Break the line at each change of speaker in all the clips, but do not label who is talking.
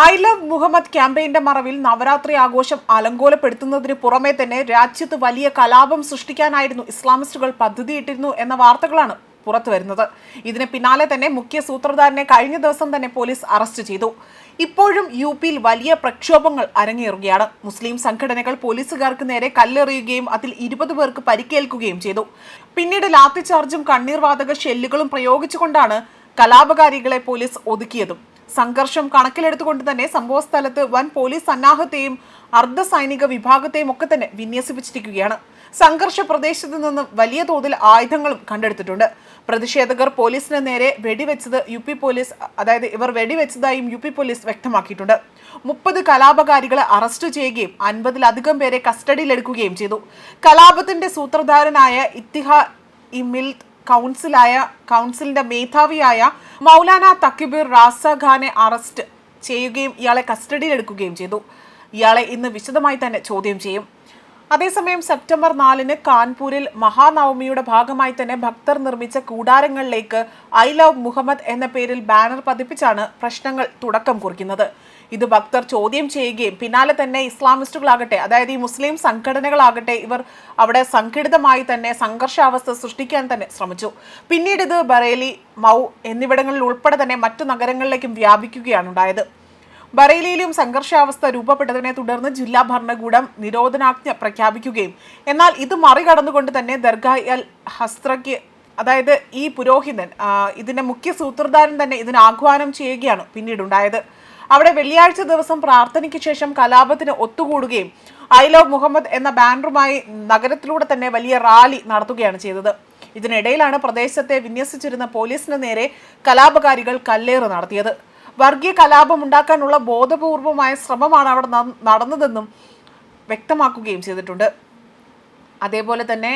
I love Muhammad ക്യാമ്പയിന്റെ മറവിൽ നവരാത്രി ആഘോഷം അലങ്കോലപ്പെടുത്തുന്നതിന് പുറമെ തന്നെ രാജ്യത്ത് വലിയ കലാപം സൃഷ്ടിക്കാനായിരുന്നു ഇസ്ലാമിസ്റ്റുകൾ പദ്ധതിയിട്ടിരുന്നു എന്ന വാർത്തകളാണ് പുറത്തുവരുന്നത് ഇതിന് പിന്നാലെ തന്നെ മുഖ്യ സൂത്രധാരനെ കഴിഞ്ഞ ദിവസം തന്നെ പോലീസ് അറസ്റ്റ് ചെയ്തു. ഇപ്പോഴും യു പിയിൽ വലിയ പ്രക്ഷോഭങ്ങൾ അരങ്ങേറുകയാണ്. മുസ്ലിം സംഘടനകൾ പോലീസുകാർക്ക് നേരെ കല്ലെറിയുകയും അതിൽ ഇരുപത് പേർക്ക് പരിക്കേൽക്കുകയും ചെയ്തു. പിന്നീട് ലാത്തിചാർജും കണ്ണീർവാതക ഷെല്ലുകളും പ്രയോഗിച്ചുകൊണ്ടാണ് കലാപകാരികളെ പോലീസ് ഒതുക്കിയതും. സംഘർഷം കണക്കിലെടുത്തുകൊണ്ട് തന്നെ സംഭവ സ്ഥലത്ത് വൻ പോലീസ് സന്നാഹത്തെയും അർദ്ധ സൈനിക വിഭാഗത്തെയും ഒക്കെ തന്നെ വിന്യസിപ്പിച്ചിരിക്കുകയാണ്. സംഘർഷ പ്രദേശത്ത് നിന്നും വലിയ തോതിൽ ആയുധങ്ങളും കണ്ടെടുത്തിട്ടുണ്ട്. പ്രതിഷേധകർ പോലീസിന് നേരെ വെടിവെച്ചത് യു പി പോലീസ് അതായത് ഇവർ വെടിവെച്ചതായും യു പി പോലീസ് വ്യക്തമാക്കിയിട്ടുണ്ട്. മുപ്പത് കലാപകാരികളെ അറസ്റ്റ് ചെയ്യുകയും അൻപതിലധികം പേരെ കസ്റ്റഡിയിലെടുക്കുകയും ചെയ്തു. കലാപത്തിന്റെ സൂത്രധാരനായ ഇത്തിഹ ഇമിൽ കൗൺസിലായ കൗൺസിലിന്റെ മേധാവിയായ മൗലാന തക്കിബിർ റാസ ഖാനെ അറസ്റ്റ് ചെയ്യുകയും ഇയാളെ കസ്റ്റഡിയിലെടുക്കുകയും ചെയ്തു. ഇയാളെ ഇന്ന് വിശദമായി തന്നെ ചോദ്യം ചെയ്യും. അതേസമയം സെപ്റ്റംബർ നാലിന് കാൺപൂരിൽ മഹാനവമിയുടെ ഭാഗമായി തന്നെ ഭക്തർ നിർമ്മിച്ച കൂടാരങ്ങളിലേക്ക് ഐ ലവ് മുഹമ്മദ് എന്ന പേരിൽ ബാനർ പതിപ്പിച്ചാണ് പ്രശ്നങ്ങൾ തുടക്കം കുറിക്കുന്നത്. ഇത് ഭക്തർ ചോദ്യം ചെയ്യുകയും പിന്നാലെ തന്നെ ഇസ്ലാമിസ്റ്റുകളാകട്ടെ അതായത് ഈ മുസ്ലിം സംഘടനകളാകട്ടെ ഇവർ അവിടെ സംഘടിതമായി തന്നെ സംഘർഷാവസ്ഥ സൃഷ്ടിക്കാൻ തന്നെ ശ്രമിച്ചു. പിന്നീട് ഇത് ബറേലി മൗ എന്നിവിടങ്ങളിൽ ഉൾപ്പെടെ തന്നെ മറ്റു നഗരങ്ങളിലേക്കും വ്യാപിക്കുകയാണ് ഉണ്ടായത്. ബറേലിയിലും സംഘർഷാവസ്ഥ രൂപപ്പെട്ടതിനെ തുടർന്ന് ജില്ലാ ഭരണകൂടം നിരോധനാജ്ഞ പ്രഖ്യാപിക്കുകയും. എന്നാൽ ഇത് മറികടന്നുകൊണ്ട് തന്നെ ദർഗാ അൽ ഹസ്ത്രയ്ക്ക് അതായത് ഈ പുരോഹിതൻ ഇതിന്റെ മുഖ്യ സൂത്രധാരൻ തന്നെ ഇതിന് ആഹ്വാനം ചെയ്യുകയാണ് പിന്നീടുണ്ടായത്. അവിടെ വെള്ളിയാഴ്ച ദിവസം പ്രാർത്ഥനയ്ക്ക് ശേഷം കലാപത്തിന് ഒത്തുകൂടുകയും ഐ ലവ് മുഹമ്മദ് എന്ന ബാനറുമായി നഗരത്തിലൂടെ തന്നെ വലിയ റാലി നടത്തുകയാണ് ചെയ്തത്. ഇതിനിടയിലാണ് പ്രദേശത്തെ വിന്യസിച്ചിരുന്ന പോലീസിന് നേരെ കലാപകാരികൾ കല്ലേറ് നടത്തിയത്. വർഗീയ കലാപം ഉണ്ടാക്കാനുള്ള ബോധപൂർവമായ ശ്രമമാണ് അവിടെ നടന്നതെന്നും വ്യക്തമാക്കുകയും ചെയ്തിട്ടുണ്ട്. അതേപോലെ തന്നെ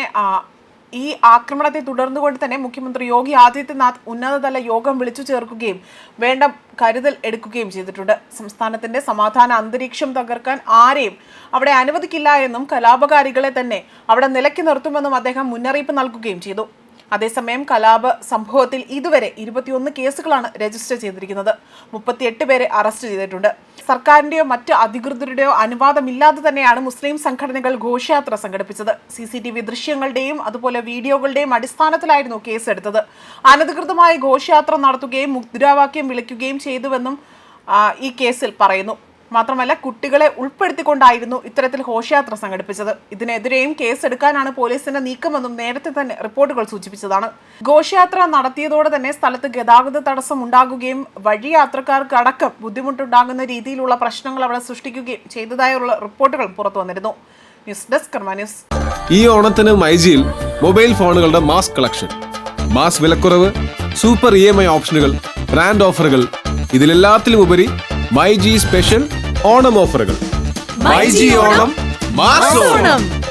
ഈ ആക്രമണത്തെ തുടർന്നുകൊണ്ട് തന്നെ മുഖ്യമന്ത്രി യോഗി ആദിത്യനാഥ് ഉന്നതതല യോഗം വിളിച്ചു ചേർക്കുകയും വേണ്ട കരുതൽ എടുക്കുകയും ചെയ്തിട്ടുണ്ട്. സംസ്ഥാനത്തിന്റെ സമാധാന അന്തരീക്ഷം തകർക്കാൻ ആരെയും അവിടെ അനുവദിക്കില്ല എന്നും കലാപകാരികളെ തന്നെ അവിടെ നിലയ്ക്ക് നിർത്തുമെന്നും അദ്ദേഹം മുന്നറിയിപ്പ് നൽകുകയും ചെയ്തു. അതേസമയം കലാപ സംഭവത്തിൽ ഇതുവരെ ഇരുപത്തിയൊന്ന് കേസുകളാണ് രജിസ്റ്റർ ചെയ്തിരിക്കുന്നത്. മുപ്പത്തിയെട്ട് പേരെ അറസ്റ്റ് ചെയ്തിട്ടുണ്ട്. സർക്കാരിന്റെയോ മറ്റ് അധികൃതരുടെയോ അനുവാദമില്ലാതെ തന്നെയാണ് മുസ്ലിം സംഘടനകൾ ഘോഷയാത്ര സംഘടിപ്പിച്ചത്. സി സി ടി വി ദൃശ്യങ്ങളുടെയും അതുപോലെ വീഡിയോകളുടെയും അടിസ്ഥാനത്തിലായിരുന്നു കേസെടുത്തത്. അനധികൃതമായി ഘോഷയാത്ര നടത്തുകയും മുദ്രാവാക്യം വിളിക്കുകയും ചെയ്തുവെന്നും ഈ കേസിൽ പറയുന്നു. മാത്രമല്ല കുട്ടികളെ ഉൾപ്പെടുത്തിക്കൊണ്ടായിരുന്നു ഇത്തരത്തിൽ ഘോഷയാത്ര സംഘടിപ്പിച്ചത്. ഇതിനെതിരെയും കേസെടുക്കാനാണ് പോലീസിന്റെ നീക്കമെന്നും നേരത്തെ തന്നെ റിപ്പോർട്ടുകൾ സൂചിപ്പിച്ചതാണ്. ഘോഷയാത്ര നടത്തിയതോടെ തന്നെ സ്ഥലത്ത് ഗതാഗത തടസ്സം ഉണ്ടാകുകയും വഴിയാത്രക്കാർക്ക് അടക്കം ബുദ്ധിമുട്ടുണ്ടാകുന്ന രീതിയിലുള്ള പ്രശ്നങ്ങൾ അവിടെ സൃഷ്ടിക്കുകയും ചെയ്തതായുള്ള റിപ്പോർട്ടുകൾ പുറത്തു വന്നിരുന്നു. News desk news.
ഈ ഓണത്തിന് മൈജിയിൽ മൊബൈൽ ഫോണുകളുടെ മാസ് കളക്ഷൻ. മാസ് വിലക്കുറവ് സൂപ്പർ ഇ എം ഐ ഓപ്ഷനുകൾ ബ്രാൻഡ് ഓഫറുകൾ. ഇതിലെല്ലാത്തിലും ഉപരി മൈജി സ്പെഷ്യൽ ഓണം ഓഫറുകൾ. ഓണം മാസ് ഓണം.